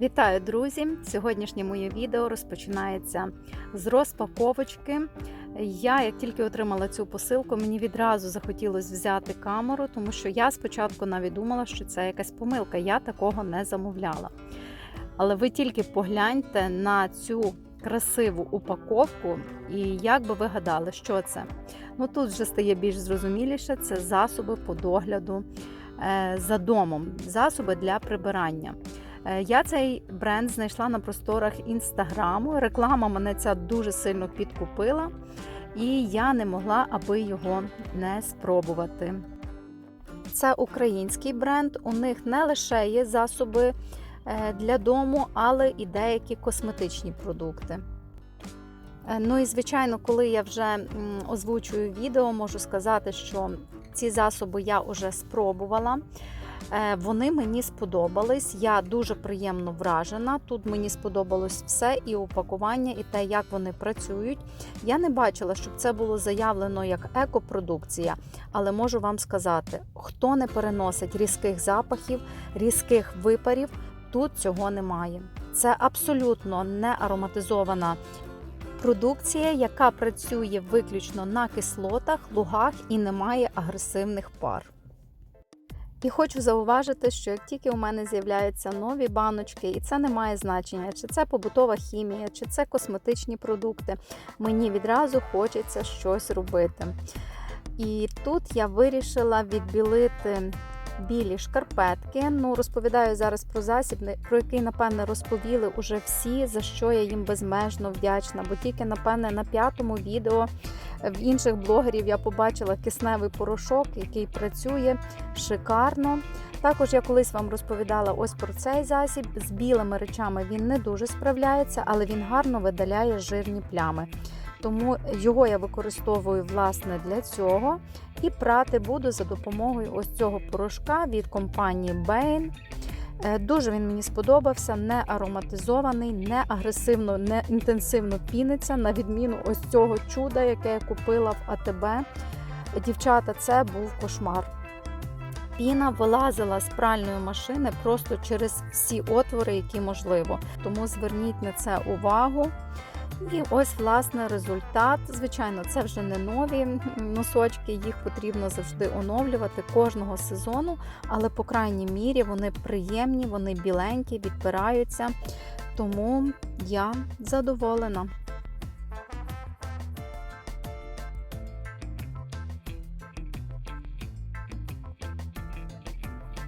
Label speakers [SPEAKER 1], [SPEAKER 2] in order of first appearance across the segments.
[SPEAKER 1] Вітаю, друзі! Сьогоднішнє моє відео розпочинається з розпаковочки. Я, як тільки отримала цю посилку, мені відразу захотілося взяти камеру, тому що я спочатку навіть думала, що це якась помилка. Я такого не замовляла. Але ви тільки погляньте на цю красиву упаковку, і як би ви гадали, що це? Ну тут вже стає більш зрозуміліше, це засоби по догляду е, за домом, засоби для прибирання. Е, Я цей бренд знайшла на просторах інстаграму. Реклама мене ця дуже сильно підкупила, і я не могла, аби його не спробувати. Це український бренд. У них не лише є засоби е, для дому, але і деякі косметичні продукти. Е, Ну і звичайно, коли я вже озвучую відео, можу сказати, що ці засоби я вже спробувала. Е, Вони мені сподобались. Я дуже приємно вражена. Тут мені сподобалось все, і упакування, і те, як вони працюють. Я не бачила, щоб це було заявлено як екопродукція, але можу вам сказати: хто не переносить різких запахів, різких випарів, тут цього немає. Це абсолютно не ароматизована продукція, яка працює виключно на кислотах, лугах і не має агресивних пар. І хочу зауважити, що як тільки у мене з'являються нові баночки, і це не має значення, чи це побутова хімія, чи це косметичні продукти, мені відразу хочеться щось робити. І тут я вирішила відбілити білі шкарпетки. Ну, розповідаю зараз про засіб, про який, напевне, розповіли уже всі, за що я їм безмежно вдячна. Бо тільки, напевне, на п'ятому відео в інших блогерів я побачила кисневий порошок, який працює шикарно. Також я колись вам розповідала ось про цей засіб. З білими речами він не дуже справляється, але він гарно видаляє жирні плями. Тому його я використовую власне для цього. І прати буду за допомогою ось цього порошка від компанії Bain. Е, Дуже він мені сподобався, не ароматизований, не агресивно, не інтенсивно піниться, на відміну ось цього чуда, яке я купила в АТБ. Дівчата, це був кошмар. Піна вилазила з пральної машини просто через всі отвори, які можливо. Тому зверніть на це увагу. І ось, власне, результат. Звичайно, це вже не нові носочки, їх потрібно завжди оновлювати кожного сезону, але, по крайній мірі, вони приємні, вони біленькі, відпираються. Тому я задоволена.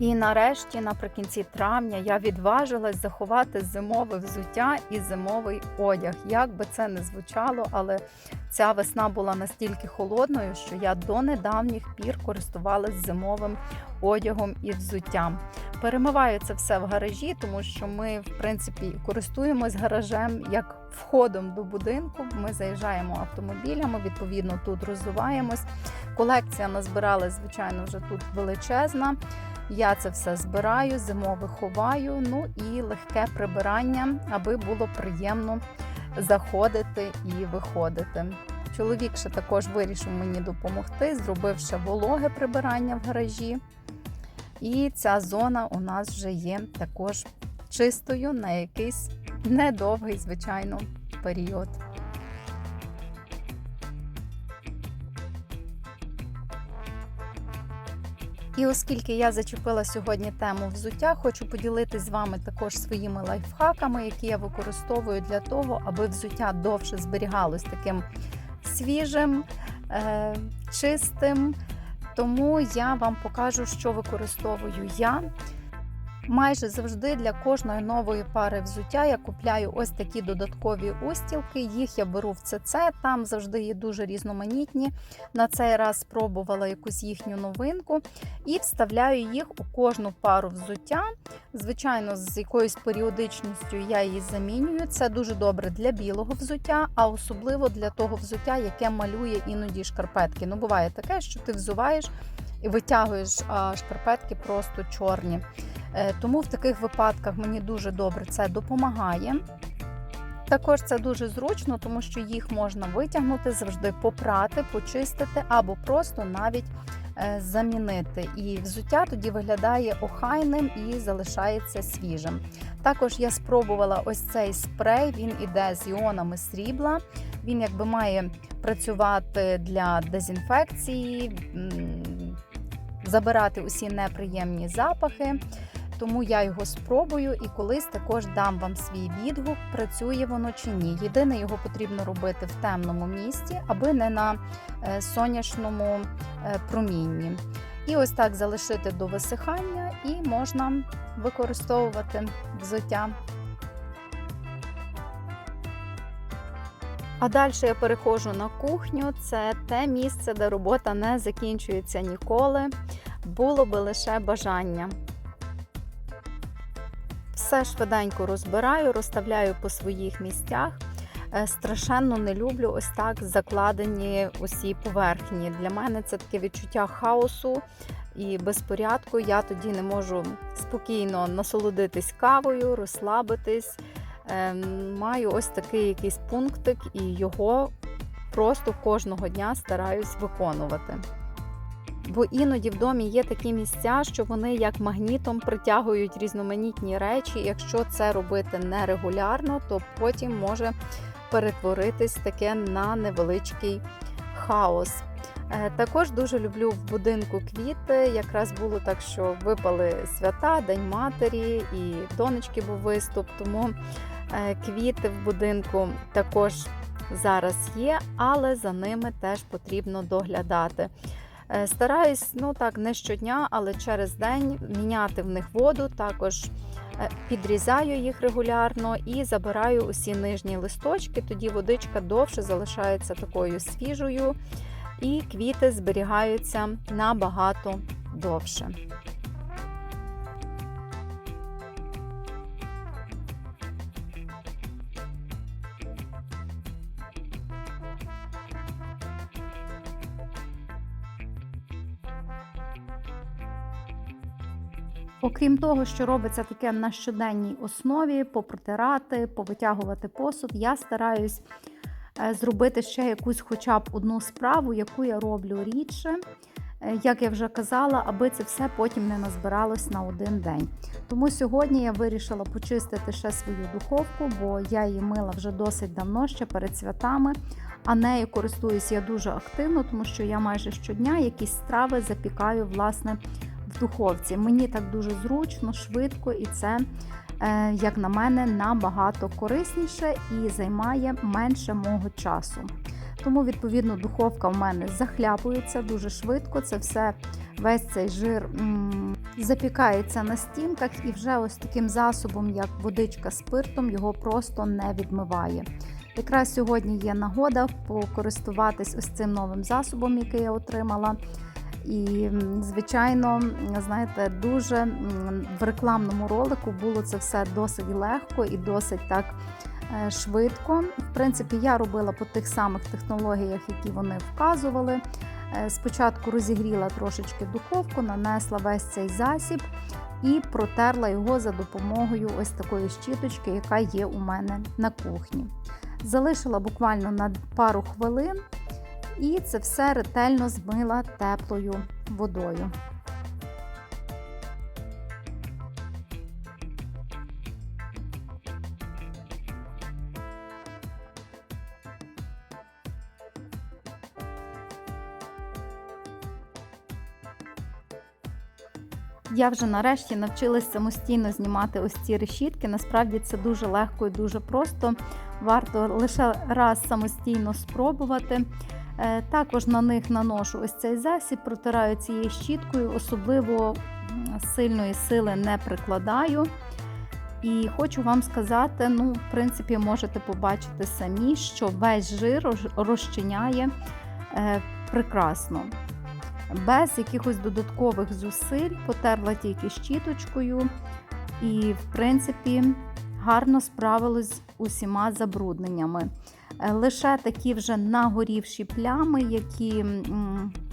[SPEAKER 1] І нарешті, наприкінці травня, я відважилась заховати зимове взуття і зимовий одяг. Як би це не звучало, але ця весна була настільки холодною, що я до недавніх пір користувалась зимовим одягом і взуттям. Перемиваю це все в гаражі, тому що ми, в принципі, користуємось гаражем як входом до будинку. Ми заїжджаємо автомобілями, відповідно, тут розвиваємось. Колекція назбиралась, звичайно, вже тут величезна. Я це все збираю, зимове ховаю, ну і легке прибирання, аби було приємно заходити і виходити. Чоловік ще також вирішив мені допомогти, зробив ще вологе прибирання в гаражі. І ця зона у нас вже є також чистою на якийсь недовгий, звичайно, період. І оскільки я зачепила сьогодні тему взуття, хочу поділитись з вами також своїми лайфхаками, які я використовую для того, аби взуття довше зберігалось таким свіжим, е- чистим. Тому я вам покажу, що використовую я. Майже завжди для кожної нової пари взуття я купляю ось такі додаткові устілки. Їх я беру в ЦЦ, там завжди є дуже різноманітні. На цей раз спробувала якусь їхню новинку і вставляю їх у кожну пару взуття. Звичайно, з якоюсь періодичністю я її замінюю. Це дуже добре для білого взуття, а особливо для того взуття, яке малює іноді шкарпетки. Ну, буває таке, що ти взуваєш і витягуєш шкарпетки просто чорні. Тому в таких випадках мені дуже добре це допомагає. Також це дуже зручно, тому що їх можна витягнути, завжди попрати, почистити або просто навіть е, замінити. І взуття тоді виглядає охайним і залишається свіжим. Також я спробувала ось цей спрей, він іде з іонами срібла. Він якби має працювати для дезінфекції, забирати усі неприємні запахи. Тому я його спробую і колись також дам вам свій відгук, працює воно чи ні. Єдине, його потрібно робити в темному місці, аби не на е, сонячному е, промінні. І ось так залишити до висихання, і можна використовувати взуття. А далі я переходжу на кухню. Це те місце, де робота не закінчується ніколи. Було би лише бажання. Все швиденько розбираю, розставляю по своїх місцях. Е, Страшенно не люблю ось так закладені усі поверхні. Для мене це таке відчуття хаосу і безпорядку. Я тоді не можу спокійно насолодитись кавою, розслабитись. Ем, Маю ось такий якийсь пунктик, і його просто кожного дня стараюсь виконувати. Бо іноді в домі є такі місця, що вони як магнітом притягують різноманітні речі. Якщо це робити нерегулярно, то потім може перетворитись таке на невеличкий хаос. Е, Також дуже люблю в будинку квіти. Якраз було так, що випали свята, День матері і донечки був виступ. Тому е, квіти в будинку також зараз є, але за ними теж потрібно доглядати. Е, Стараюсь, ну так, не щодня, але через день міняти в них воду. Також підрізаю їх регулярно і забираю усі нижні листочки. Тоді водичка довше залишається такою свіжою, і квіти зберігаються набагато довше. Окрім того, що робиться таке на щоденній основі, попротирати, повитягувати посуд, я стараюсь е, зробити ще якусь хоча б одну справу, яку я роблю рідше. Е, Як я вже казала, аби це все потім не назбиралось на один день. Тому сьогодні я вирішила почистити ще свою духовку, бо я її мила вже досить давно, ще перед святами. А нею користуюсь я дуже активно, тому що я майже щодня якісь страви запікаю власне в духовці. Мені так дуже зручно, швидко, і це, е, як на мене, набагато корисніше і займає менше мого часу. Тому, відповідно, духовка в мене захляпується дуже швидко. Це все, весь цей жир м, запікається на стінках, і вже ось таким засобом, як водичка спиртом, його просто не відмиває. Якраз сьогодні є нагода покористуватись ось цим новим засобом, який я отримала. І, звичайно, знаєте, дуже в рекламному ролику було це все досить легко і досить так е, швидко. В принципі, я робила по тих самих технологіях, які вони вказували. Е, Спочатку розігріла трошечки духовку, нанесла весь цей засіб і протерла його за допомогою ось такої щіточки, яка є у мене на кухні. Залишила буквально на пару хвилин. І це все ретельно змила теплою водою. Я вже нарешті навчилась самостійно знімати ось ці решітки. Насправді це дуже легко і дуже просто. Варто лише раз самостійно спробувати. Е, Також на них наношу ось цей засіб, протираю цією щіткою, особливо сильної сили не прикладаю. І хочу вам сказати: ну, в принципі, можете побачити самі, що весь жир розчиняє е, прекрасно. Без якихось додаткових зусиль потерла тільки щіточкою, і, в принципі, гарно справилась з усіма забрудненнями. Е, Лише такі вже нагорівші плями, які,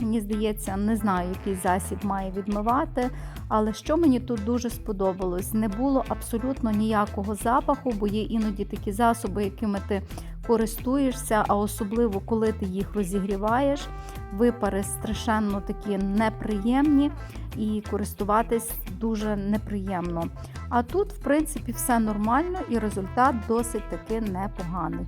[SPEAKER 1] мені здається, не знаю, який засіб має відмивати. Але що мені тут дуже сподобалось, не було абсолютно ніякого запаху, бо є іноді такі засоби, якими ти користуєшся, а особливо коли ти їх розігріваєш. Випари страшенно такі неприємні і користуватись дуже неприємно. А тут, в принципі, все нормально і результат досить таки непоганий.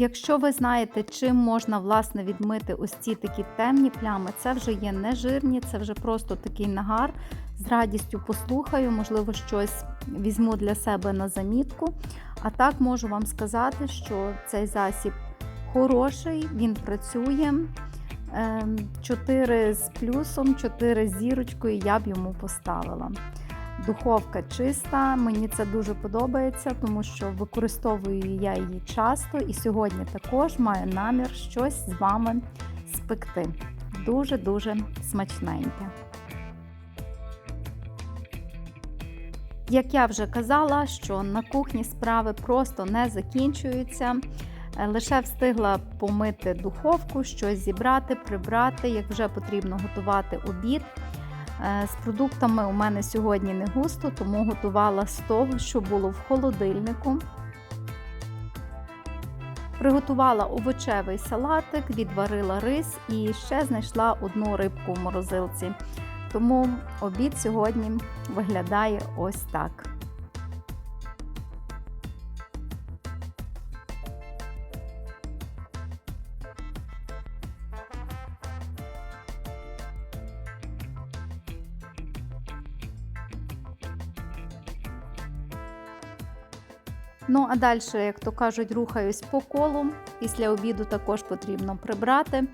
[SPEAKER 1] Якщо ви знаєте, чим можна власне відмити ось ці такі темні плями, це вже є не жирні, це вже просто такий нагар. З радістю послухаю, можливо, щось візьму для себе на замітку. А так можу вам сказати, що цей засіб хороший, він працює. 4 з плюсом, 4 з зірочкою я б йому поставила. Духовка чиста, мені це дуже подобається, тому що використовую я її часто і сьогодні також маю намір щось з вами спекти. Дуже-дуже смачненьке. Як я вже казала, що на кухні справи просто не закінчуються. Лише встигла помити духовку, щось зібрати, прибрати, як вже потрібно готувати обід. З продуктами у мене сьогодні не густо, тому готувала з того, що було в холодильнику. Приготувала овочевий салатик, відварила рис і ще знайшла одну рибку в морозилці. Тому обід сьогодні виглядає ось так. А далі, як то кажуть, рухаюсь по колу. Після обіду також потрібно прибрати.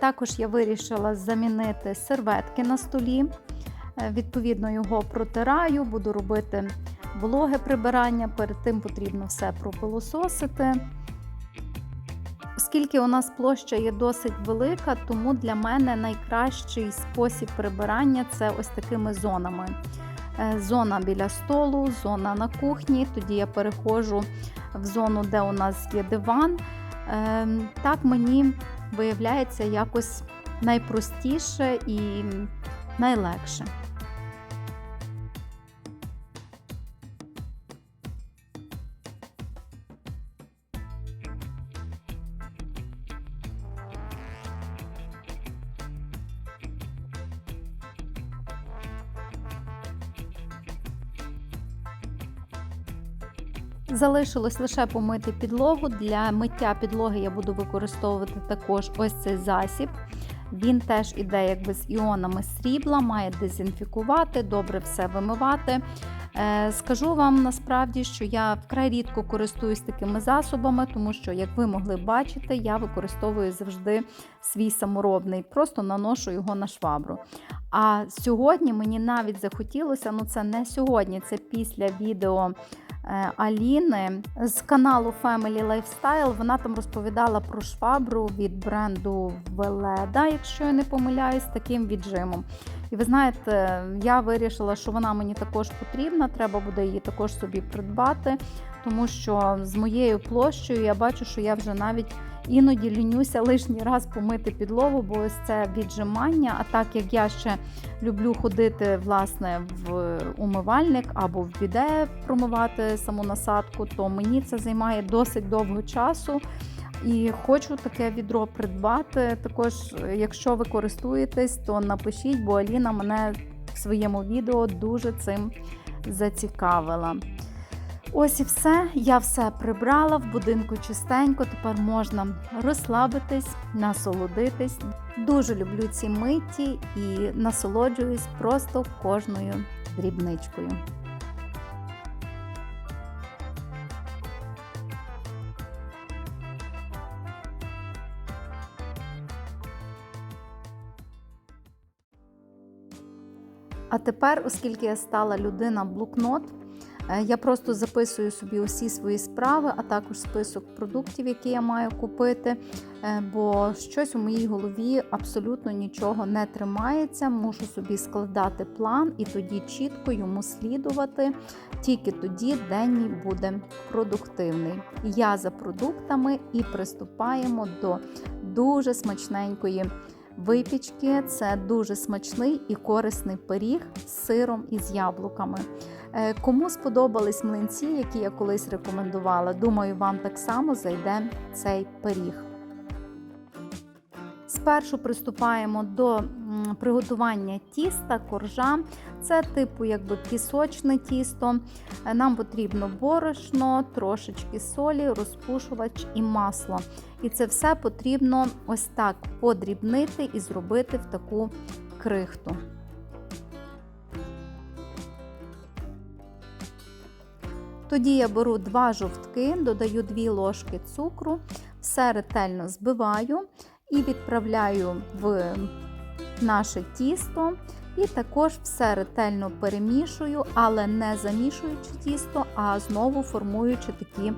[SPEAKER 1] Також я вирішила замінити серветки на столі. Відповідно, його протираю, буду робити вологе прибирання. Перед тим потрібно все пропилососити. Оскільки у нас площа є досить велика, тому для мене найкращий спосіб прибирання це ось такими зонами. Зона біля столу, зона на кухні. Тоді я переходжу в зону, де у нас є диван. Так мені виявляється якось найпростіше і найлегше. Залишилось лише помити підлогу. Для миття підлоги я буду використовувати також ось цей засіб. Він теж іде якби з іонами срібла, має дезінфікувати, добре все вимивати. Е, скажу вам насправді, що я вкрай рідко користуюсь такими засобами, тому що, як ви могли бачити, я використовую завжди свій саморобний, просто наношу його на швабру. А сьогодні мені навіть захотілося, ну це не сьогодні, це після відео. Аліни з каналу Family Lifestyle. Вона там розповідала про швабру від бренду Веледа, якщо я не помиляюсь, таким віджимом. І ви знаєте, я вирішила, що вона мені також потрібна, треба буде її також собі придбати, тому що з моєю площею я бачу, що я вже навіть іноді лінюся лишній раз помити підлогу, бо ось це віджимання. А так як я ще люблю ходити власне в умивальник або в біде промивати саму насадку, то мені це займає досить довго часу. І хочу таке відро придбати. Також, якщо ви користуєтесь, то напишіть, бо Аліна мене в своєму відео дуже цим зацікавила. Ось і все. Я все прибрала в будинку чистенько. Тепер можна розслабитись, насолодитись. Дуже люблю ці миті і насолоджуюсь просто кожною дрібничкою. А тепер, оскільки я стала людина блокнот, Я просто записую собі усі свої справи, а також список продуктів, які я маю купити. Е, Бо щось у моїй голові абсолютно нічого не тримається. Мушу собі складати план і тоді чітко йому слідувати. Тільки тоді день мій буде продуктивний. Я за продуктами і приступаємо до дуже смачненької випічки. Це дуже смачний і корисний пиріг з сиром і з яблуками. Е, Кому сподобались млинці, які я колись рекомендувала, думаю, вам так само зайде цей пиріг. Спершу приступаємо до приготування тіста, коржа. Це типу якби пісочне тісто. Е, Нам потрібно борошно, трошечки солі, розпушувач і масло. І це все потрібно ось так подрібнити і зробити в таку крихту. Тоді я беру два жовтки, додаю 2 ложки цукру, все ретельно збиваю і відправляю в наше тісто. І також все ретельно перемішую, але не замішуючи тісто, а знову формуючи такі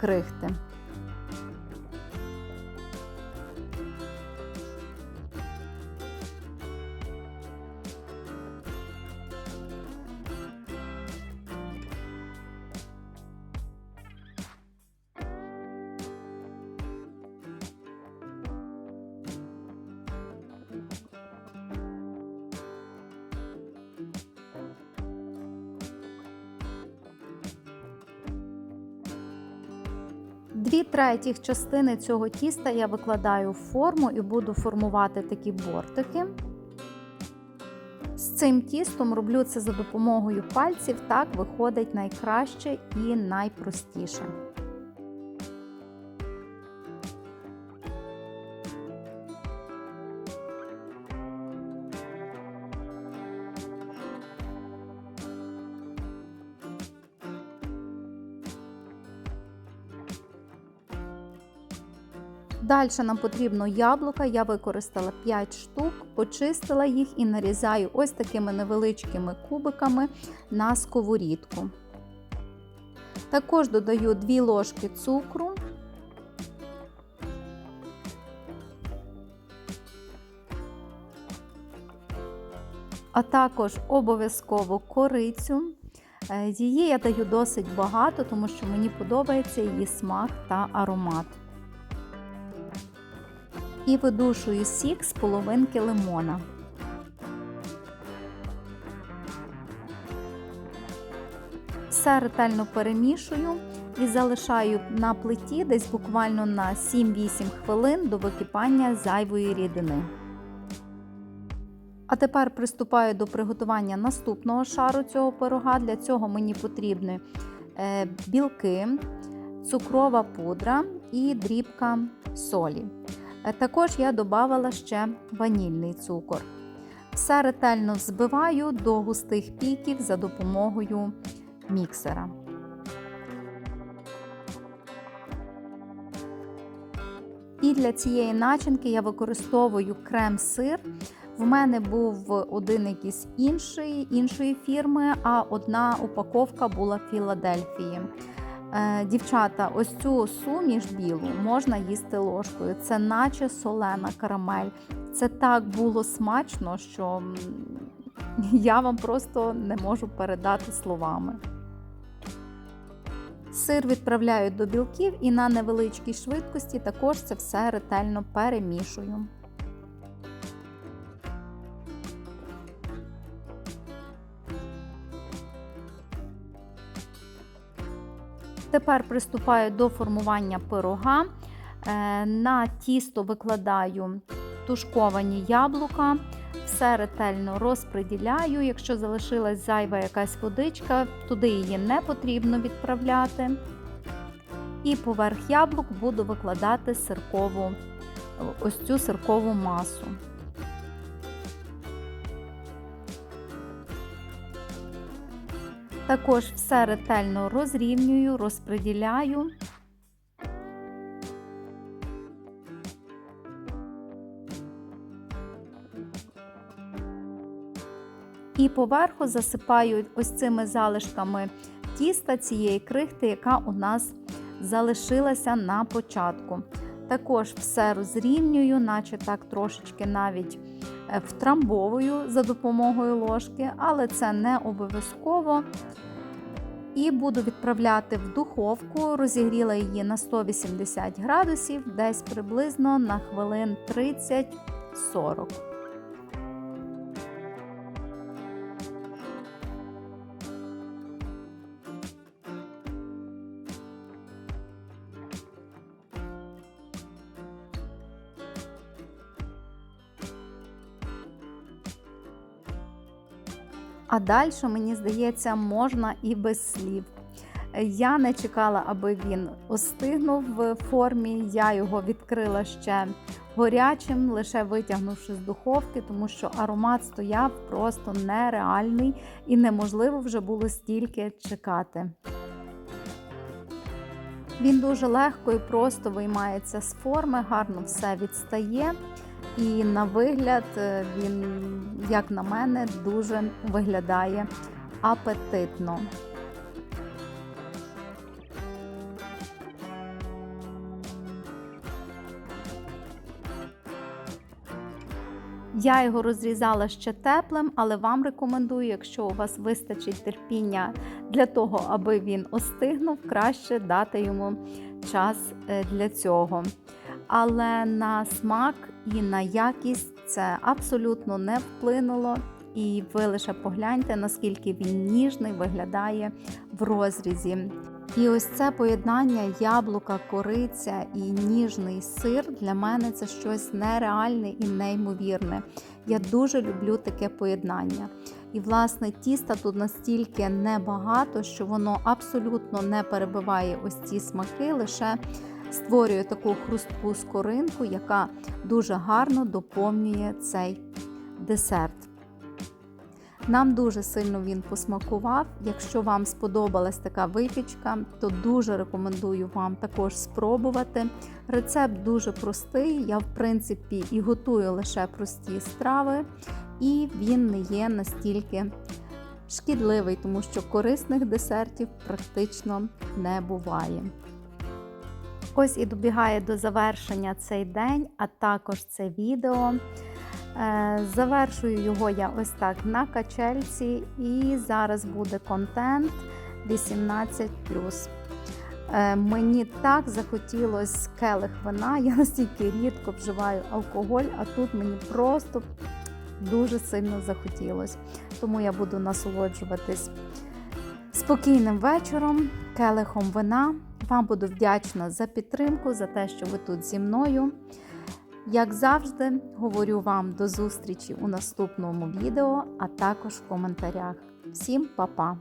[SPEAKER 1] крихти. Дві третіх частини цього тіста я викладаю в форму і буду формувати такі бортики. З цим тістом роблю це за допомогою пальців, так виходить найкраще і найпростіше. Далі нам потрібно яблука. Я використала 5 штук, почистила їх і нарізаю ось такими невеличкими кубиками на сковорідку. Також додаю 2 ложки цукру. А також обов'язково корицю. Е, Її я даю досить багато, тому що мені подобається її смак та аромат і видушую сік з половинки лимона. Все ретельно перемішую і залишаю на плиті десь буквально на 7-8 хвилин до википання зайвої рідини. А тепер приступаю до приготування наступного шару цього пирога. Для цього мені потрібні е, білки, цукрова пудра і дрібка солі. Е, Також я додавала ще ванільний цукор. Все ретельно збиваю до густих піків за допомогою міксера. І для цієї начинки я використовую крем-сир. В мене був один якийсь інший, іншої фірми, а одна упаковка була Філадельфії. Е, Дівчата, ось цю суміш білу можна їсти ложкою. Це наче солена карамель. Це так було смачно, що я вам просто не можу передати словами. Сир відправляю до білків і на невеличкій швидкості також це все ретельно перемішую. Тепер приступаю до формування пирога. Е, На тісто викладаю тушковані яблука, все ретельно розподіляю. Якщо залишилась зайва якась водичка, туди її не потрібно відправляти. І поверх яблук буду викладати сиркову, ось цю сиркову масу. Також все ретельно розрівнюю, розподіляю. І поверху засипаю ось цими залишками тіста цієї крихти, яка у нас залишилася на початку. Також все розрівнюю, наче так трошечки навіть е, втрамбовую за допомогою ложки, але це не обов'язково. І буду відправляти в духовку. Розігріла її на 180 градусів, десь приблизно на хвилин 30-40. А далі, мені здається, можна і без слів. Я не чекала, аби він остигнув в формі. Я його відкрила ще горячим, лише витягнувши з духовки, тому що аромат стояв просто нереальний і неможливо вже було стільки чекати. Він дуже легко і просто виймається з форми, гарно все відстає. І на вигляд е, він, як на мене, дуже виглядає апетитно. Я його розрізала ще теплим, але вам рекомендую, якщо у вас вистачить терпіння для того, аби він остигнув, краще дати йому час е, для цього. Але на смак і на якість це абсолютно не вплинуло. І ви лише погляньте, наскільки він ніжний виглядає в розрізі. І ось це поєднання яблука, кориця і ніжний сир для мене це щось нереальне і неймовірне. Я дуже люблю таке поєднання. І, власне, тіста тут настільки небагато, що воно абсолютно не перебиває ось ці смаки, лише створює таку хрустку скоринку, яка дуже гарно доповнює цей десерт. Нам дуже сильно він посмакував. Якщо вам сподобалась така випічка, то дуже рекомендую вам також спробувати. Рецепт дуже простий. Я, в принципі, і готую лише прості страви, і він не є настільки шкідливий, тому що корисних десертів практично не буває. Ось і добігає до завершення цей день, а також це відео. Е, Завершую його я ось так на качельці, і зараз буде контент 18. Е, Мені так захотілося келих вина. Я настільки рідко вживаю алкоголь, а тут мені просто дуже сильно захотілося. Тому я буду насолоджуватись спокійним вечором, келихом вина. Вам буду вдячна за підтримку, за те, що ви тут зі мною. Як завжди, говорю вам до зустрічі у наступному відео, а також в коментарях. Всім па-па!